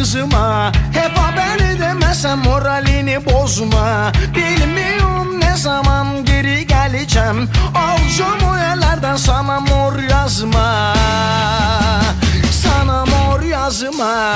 kızma Hep haber edemezsem moralini bozma. Bilmiyorum ne zaman geri geleceğim. O yerlerden sana mor yazma. Sana mor yazma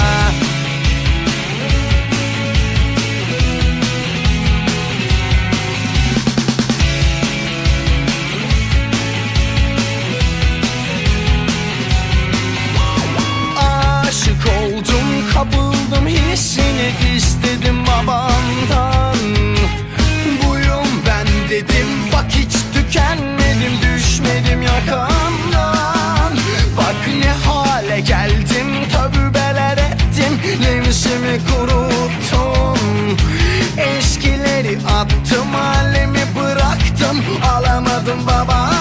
attım halimi bıraktım. Alamadım babandan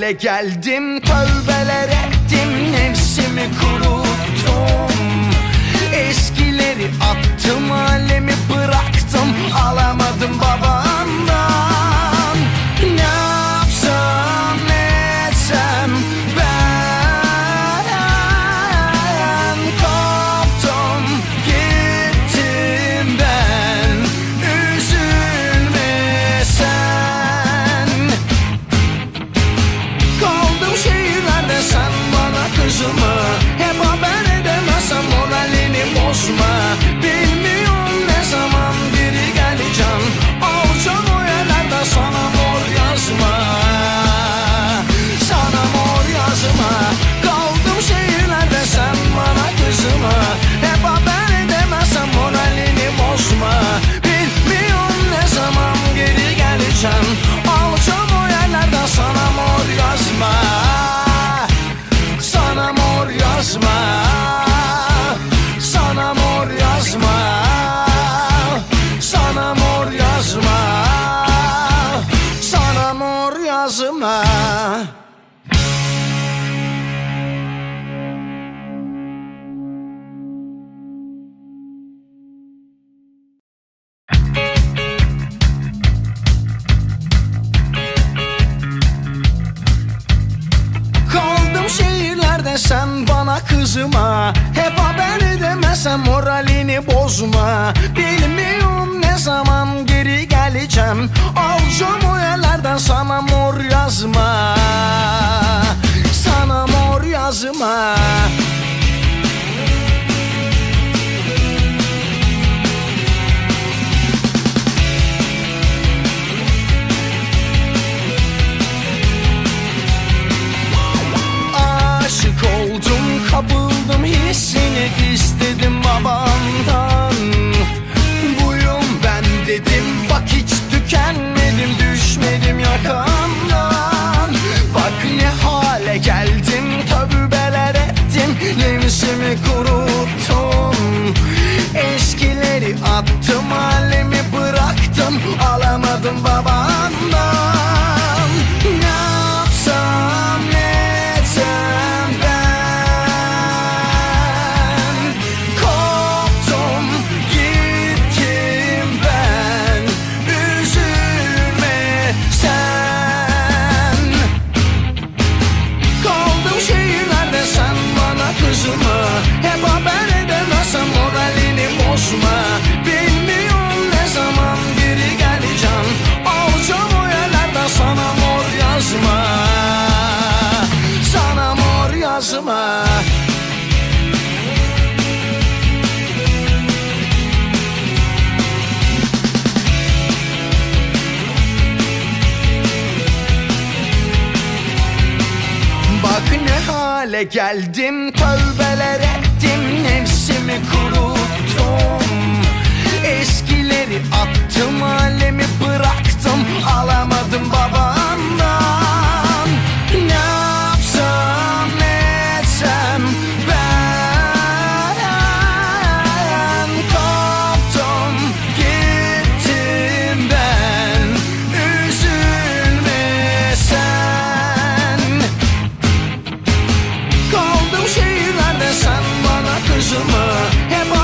hale geldim. Tövbeler ettim nefsimi kuruttum mor yazma kızma Hep haber edemezsem moralini bozma. Bilmiyorum ne zaman geri geleceğim. Alacağım o yerlerden sana mor yazma. Sana mor yazma buldum hissini istedim babamdan Buyum ben dedim bak hiç tükenmedim düşmedim yakamdan. Bak ne hale geldim tövbeler ettim nefsimi kuruttum. Eskileri attım alemi bıraktım alamadım babam hale geldim. Tövbeler ettim nefsimi kuruttum. Eskileri attım Benjamin. Hey,